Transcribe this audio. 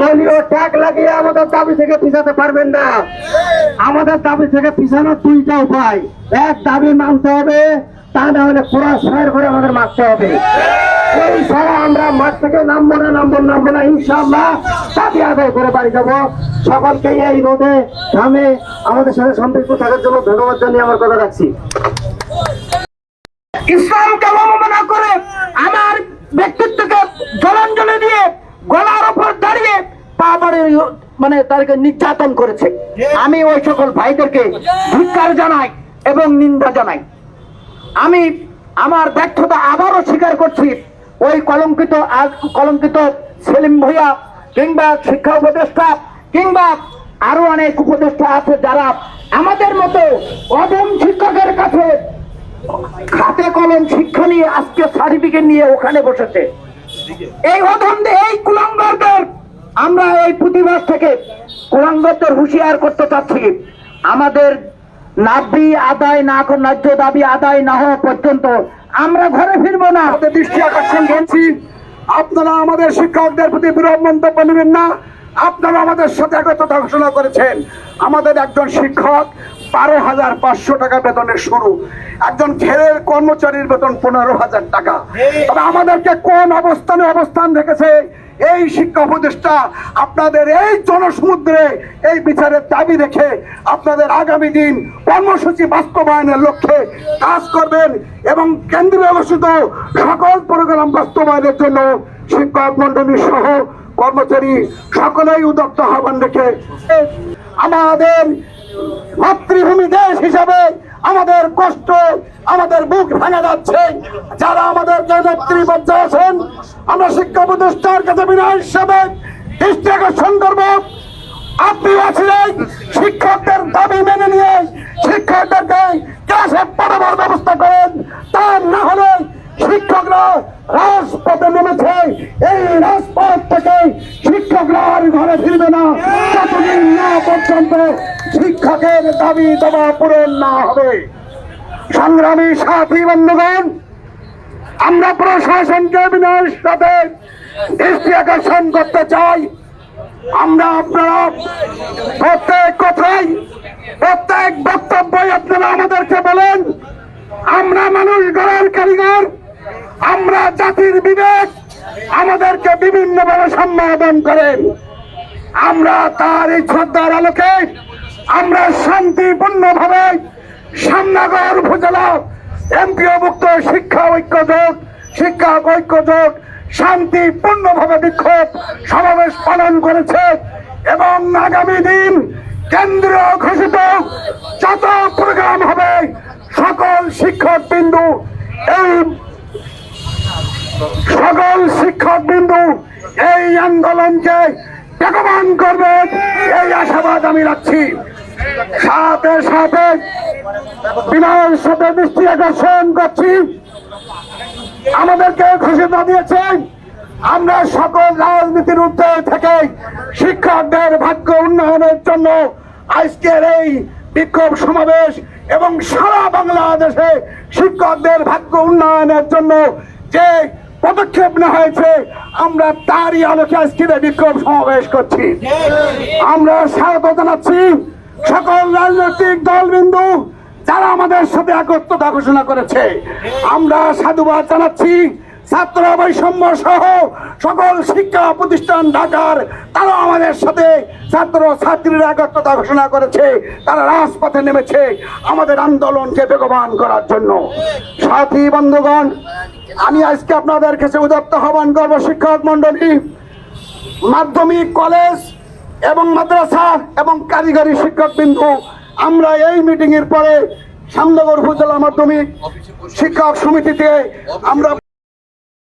দলীয় ট্যাগ লাগিয়ে আমাদের দাবি থেকে পিছাতে পারবেন না। আমাদের দাবি থেকে পিছানোর দুইটা উপায়। এক দাবি মানতে হবে তা না হলে পুরা শহর করে আমাদের মারতে হবে। এই ছাড়া আমরা মাঠ থেকে নামবো না নামবো নামবো না ইনশাল্লাহ দাবি আদায় করে বাড়ি যাব। সকলকে এই রোদে ঘামে আমাদের সাথে সম্পৃক্ত থাকার জন্য ধন্যবাদ জানিয়ে আমার কথা রাখছি। ইসলামকে অবমাননা করে আমার ব্যক্তিত্বকে জলাঞ্জলি দিয়ে গলার মানে তাদেরকে নির্যাতন করেছে। আমি ওই সকল ভাইদেরকে ধিক্কার জানাই এবং নিন্দা জানাই। আমি আমার ব্যর্থতা আবারও স্বীকার করছি। ওই কলঙ্কিত কলঙ্কিত সেলিম ভূঁইয়া কিংবা শিক্ষা উপদেষ্টা কিংবা আরও অনেক উপদেষ্টা আছে যারা আমাদের মতো অদম শিক্ষকের কাছে খাতে কলম শিক্ষা নিয়ে আজকে সার্টিফিকেট নিয়ে ওখানে বসেছে। এই অধন্দে এই কুলাঙ্গরদের আমরা এই প্রতিবাদ থেকে কুলাঙ্গরদের হুঁশিয়ার করতে চাচ্ছি। আমাদের নাবি আদায় না ন্যায্য দাবি আদায় না হওয়া পর্যন্ত আমরা ঘরে ফিরবো না। দৃষ্টি আকর্ষণ করছি। আপনারা আমাদের শিক্ষকদের প্রতি বিরোধ মন্তব্য নেবেন না। আপনারা আমাদের সাথে একত্রতা ঘোষণা করেছেন। আমাদের একজন শিক্ষক বারো হাজার পাঁচশো টাকা বেতনের শুরু। একজন খেলের কর্মচারীর বেতন পনেরো হাজার টাকা। তবে আমাদেরকে কোন অবস্থানে অবস্থান রেখেছে? এই শিক্ষা উপদেষ্টা আপনাদের এই জনসমুদ্রে এই বিচারের দাবি রেখে আপনাদের আগামী দিন কর্মসূচি বাস্তবায়নের লক্ষ্যে কাজ করবেন এবং কেন্দ্রীয় ঘোষিত সকল প্রোগ্রাম বাস্তবায়নের জন্য শিক্ষক মন্ডলী সহ কর্মচারী সকলেই উদত্ত আহ্বান রেখে আমাদের মাতৃভূমি দেশ হিসাবে আমাদের কষ্ট আমাদের বুক ভেঙে যাচ্ছে। যারা আমাদের নেত্রী পর্যায়ে আমরা শিক্ষা প্রতিষ্ঠার কাছে বিনয় হিসাবে দৃষ্টি আকর্ষণ আপনি আছিলেন শিক্ষকদের দাবি মেনে নিয়ে। শিক্ষকদেরকে ক্লাসে পড়াবার ব্যবস্থা করেন। তা না হলে শিক্ষকরা রাজপথে নেমেছে। এই রাজপথ থেকে শিক্ষকরা আর ঘরে ফিরবে না। ততদিন না পর্যন্ত শিক্ষকের দাবি দেওয়া পূরণ না হবে। সংগ্রামী সাথী বন্ধুগণ আমরা প্রশাসনকে বিনয়ের সাথে দৃষ্টি আকর্ষণ করতে চাই, আমরা আপনারা প্রত্যেক কথাই, প্রত্যেক বক্তব্যই আপনারা আমাদেরকে বলেন। আমরা মানুষ গড়ার কারিগর, আমরা জাতির বিবেক, আমাদেরকে বিভিন্নভাবে সম্বোধন করেন। আমরা তার এই শ্রদ্ধার আলোকে আমরা শান্তিপূর্ণভাবে সামনাগর উপজেলা এমপিওভুক্ত শিক্ষা ঐক্য শিক্ষা, ঐক্য জোট শান্তিপূর্ণভাবে বিক্ষোভ সমাবেশ পালন করেছে এবং আগামী দিন কেন্দ্র ঘোষিত যত প্রোগ্রাম হবে, সকল শিক্ষক বিন্দু এই সকল শিক্ষক বিন্দু এই আন্দোলনকে বেগবান করবে এই আশাবাদ আমি রাখছি। সাথে সাথে বিনয়ের সাথে দৃষ্টি আকর্ষণ করছি। আমাদেরকে ঘোষণা দিয়েছেন, আমরা সকল রাজনীতির ঊর্ধ্বে থেকে শিক্ষকদের ভাগ্য উন্নয়নের জন্য আজকের এই বিক্ষোভ সমাবেশ এবং সারা বাংলাদেশে শিক্ষকদের ভাগ্য উন্নয়নের জন্য যে পদক্ষেপ নেওয়া হয়েছে, আমরা তারই আলোকে আজকের বিক্ষোভ সমাবেশ করছি। আমরা স্বাগত জানাচ্ছি সকল রাজনৈতিক দলবিন্দু যারা আমাদের সাথে একত্রতা ঘোষণা করেছে, আমরা সাধুবাদ জানাচ্ছি। ছাত্র বৈষম্য সহ সকল শিক্ষা প্রতিষ্ঠান ঢাকার তারা আমাদের সাথে ছাত্র ছাত্রীরা একত্রতা ঘোষণা করেছে, তারা রাজপথে নেমেছে আমাদের আন্দোলনকে বেগবান করার জন্য। সাথী বন্ধুগণ, আমি আজকে আপনাদের কাছে উদত্ত আহ্বান করব, শিক্ষক মন্ডলী মাধ্যমিক কলেজ এবং মাদ্রাসা এবং কারিগরি শিক্ষক বিন্দু আমরা এই মিটিং এর পরে সামনগর উপজেলা মাধ্যমিক শিক্ষক সমিতিতে আমরা